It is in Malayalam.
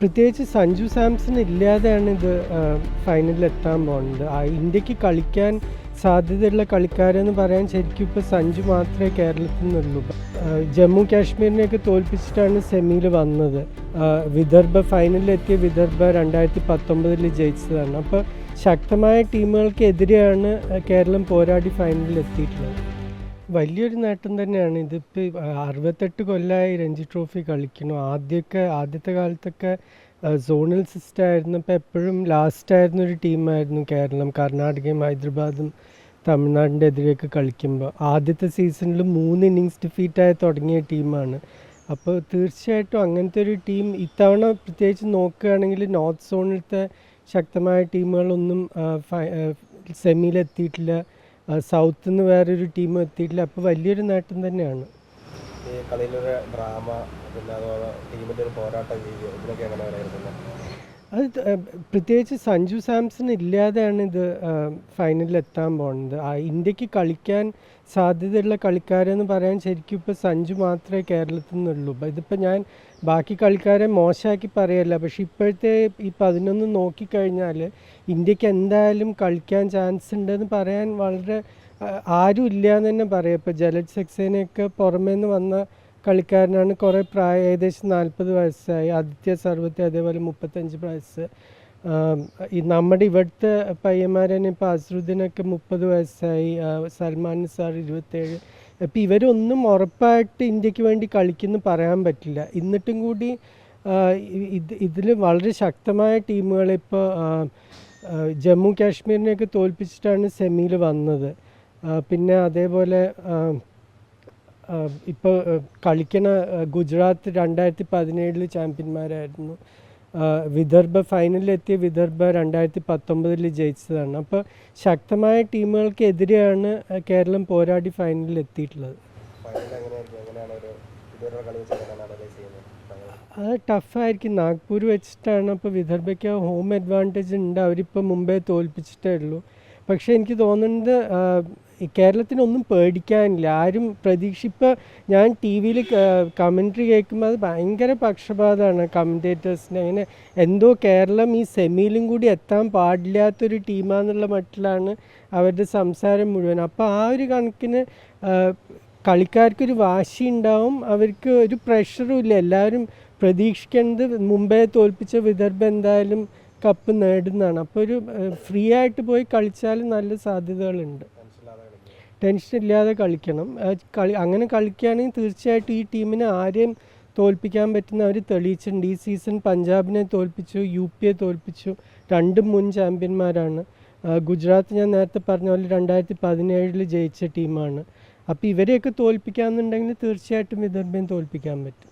പ്രത്യേകിച്ച് സഞ്ജു സാംസൺ ഇല്ലാതെയാണ് ഇത് ഫൈനലിൽ എത്താൻ പോകുന്നത് ഇന്ത്യയ്ക്ക് കളിക്കാൻ സാധ്യതയുള്ള കളിക്കാരെന്ന് പറയാൻ ശരിക്കും ഇപ്പോൾ സഞ്ജു മാത്രമേ കേരളത്തിൽ നിന്നുള്ളൂ ജമ്മു കാശ്മീരിനെയൊക്കെ തോൽപ്പിച്ചിട്ടാണ് സെമിയിൽ വന്നത്. വിദർഭ ഫൈനലിൽ എത്തിയ വിദർഭ രണ്ടായിരത്തി പത്തൊമ്പതിൽ ജയിച്ചതാണ്. അപ്പോൾ ശക്തമായ ടീമുകൾക്കെതിരെയാണ് കേരളം പോരാടി ഫൈനലിൽ എത്തിയിട്ടുള്ളത്. വലിയൊരു നേട്ടം തന്നെയാണ്. ഇതിപ്പോൾ അറുപത്തെട്ട് കൊല്ലമായി രഞ്ജി ട്രോഫി കളിക്കണം ആദ്യമൊക്കെ ആദ്യത്തെ കാലത്തൊക്കെ സോണൽ സിസ്റ്റം ആയിരുന്നപ്പോൾ എപ്പോഴും ലാസ്റ്റ് ആയിരുന്ന ഒരു ടീമായിരുന്നു കേരളം. കർണാടകയും ഹൈദരാബാദും തമിഴ്നാടിന്റെ എതിരെയൊക്കെ കളിക്കുമ്പോൾ ആദ്യത്തെ സീസണിൽ മൂന്ന് ഇന്നിങ്സ് ഡിഫീറ്റായി തുടങ്ങിയ ടീമാണ് അപ്പോൾ തീർച്ചയായിട്ടും അങ്ങനത്തെ ഒരു ടീം ഇത്തവണ പ്രത്യേകിച്ച് നോക്കുകയാണെങ്കിൽ നോർത്ത് സോണിലത്തെ ശക്തമായ ടീമുകളൊന്നും സെമിയിലെത്തിയിട്ടില്ല സൗത്ത് നിന്ന് വേറൊരു ടീം എത്തിയിട്ടില്ല. അപ്പോൾ വലിയൊരു നേട്ടം തന്നെയാണ്. ഈ കളിയിലൊരു ഡ്രാമ പിന്നെ അതുപോലെ ടീമിന്റെ ഒരു പോരാട്ട രീതി ഇതിനൊക്കെ എങ്ങനെ വിലയിരുത്തുന്നത് അത് പ്രത്യേകിച്ച് സഞ്ജു സാംസൺ ഇല്ലാതെയാണ് ഇത് ഫൈനലിൽ എത്താൻ പോകുന്നത് ആ, ഇന്ത്യയ്ക്ക് കളിക്കാൻ സാധ്യതയുള്ള കളിക്കാരെന്ന് പറയാൻ ശരിക്കും ഇപ്പോൾ സഞ്ജു മാത്രമേ കേരളത്തിൽ നിന്നുള്ളൂ. ഇതിപ്പോൾ ഞാൻ ബാക്കി കളിക്കാരെ മോശമാക്കി പറയല്ല. പക്ഷേ ഇപ്പോഴത്തെ ഈ പതിനൊന്ന് നോക്കിക്കഴിഞ്ഞാൽ ഇന്ത്യയ്ക്ക് എന്തായാലും കളിക്കാൻ ചാൻസ് ഉണ്ടെന്ന് പറയാൻ വളരെ ആരും ഇല്ല എന്ന് തന്നെ പറയാം. ഇപ്പോൾ ജലജ് സക്സേനയൊക്കെ പുറമേ നിന്ന് വന്ന കളിക്കാരനാണ്. കുറേ പ്രായം ഏകദേശം നാൽപ്പത് വയസ്സായി. ആദിത്യ സർവത്തെ അതേപോലെ മുപ്പത്തഞ്ച് വയസ്സ്. ഈ നമ്മുടെ ഇവിടുത്തെ പയ്യന്മാരെ ഇപ്പം അസറുദ്ദീനൊക്കെ മുപ്പത് വയസ്സായി. സൽമാൻ സാർ ഇരുപത്തേഴ്. അപ്പോൾ ഇവരൊന്നും ഉറപ്പായിട്ട് ഇന്ത്യയ്ക്ക് വേണ്ടി കളിക്കുന്നു പറയാൻ പറ്റില്ല. എന്നിട്ടും കൂടി ഇത് ഇതിൽ വളരെ ശക്തമായ ടീമുകൾ ഇപ്പോൾ ജമ്മു കാശ്മീരിനെയൊക്കെ തോൽപ്പിച്ചിട്ടാണ് സെമിയിൽ വന്നത്. പിന്നെ അതേപോലെ ഇപ്പോൾ കളിക്കണ ഗുജറാത്ത് രണ്ടായിരത്തി പതിനേഴിൽ ചാമ്പ്യന്മാരായിരുന്നു വിദർഭ ഫൈനലിലെത്തിയ വിദർഭ രണ്ടായിരത്തി പത്തൊമ്പതിൽ ജയിച്ചതാണ്. അപ്പോൾ ശക്തമായ ടീമുകൾക്കെതിരെയാണ് കേരളം പോരാടി ഫൈനലിൽ എത്തിയിട്ടുള്ളത് അത് ടഫായിരിക്കും. നാഗ്പൂർ വെച്ചിട്ടാണ്. അപ്പോൾ വിദർഭയ്ക്ക് ഹോം അഡ്വാന്റേജ് ഉണ്ട്. അവരിപ്പോൾ മുമ്പേ തോൽപ്പിച്ചിട്ടേ ഉള്ളൂ. പക്ഷേ എനിക്ക് തോന്നുന്നത് കേരളത്തിനൊന്നും പേടിക്കാനില്ല. ആരും പ്രതീക്ഷിപ്പോൾ ഞാൻ ടി വിയിൽ കമൻട്രി കേൾക്കുമ്പോൾ അത് ഭയങ്കര പക്ഷപാതമാണ് കമന്റേറ്റേഴ്സിന് അങ്ങനെ എന്തോ കേരളം ഈ സെമിയിലും കൂടി എത്താൻ പാടില്ലാത്തൊരു ടീമാന്നുള്ള മട്ടിലാണ് അവരുടെ സംസാരം മുഴുവൻ. അപ്പോൾ ആ ഒരു കണക്കിന് കളിക്കാർക്കൊരു വാശി ഉണ്ടാവും. അവർക്ക് ഒരു പ്രഷറും ഇല്ല. എല്ലാവരും പ്രതീക്ഷിക്കേണ്ടത് മുമ്പേ തോൽപ്പിച്ച വിദർഭ എന്തായാലും കപ്പ് നേടുന്നതാണ്. അപ്പോൾ ഒരു ഫ്രീ ആയിട്ട് പോയി കളിച്ചാൽ നല്ല സാധ്യതകളുണ്ട്. ടെൻഷൻ ഇല്ലാതെ കളിക്കണം. കളി അങ്ങനെ കളിക്കുകയാണെങ്കിൽ തീർച്ചയായിട്ടും ഈ ടീമിനെ ആരെയും തോൽപ്പിക്കാൻ പറ്റുന്ന അവർ തെളിയിച്ചിട്ടുണ്ട് ഈ സീസൺ പഞ്ചാബിനെ തോൽപ്പിച്ചു യു പിയെ തോൽപ്പിച്ചു. രണ്ടും മുൻ ചാമ്പ്യന്മാരാണ് ഗുജറാത്ത് ഞാൻ നേരത്തെ പറഞ്ഞ പോലെ രണ്ടായിരത്തി പതിനേഴിൽ ജയിച്ച ടീമാണ് അപ്പോൾ ഇവരെയൊക്കെ തോൽപ്പിക്കാമെന്നുണ്ടെങ്കിൽ തീർച്ചയായിട്ടും വിദർഭയും തോൽപ്പിക്കാൻ പറ്റും.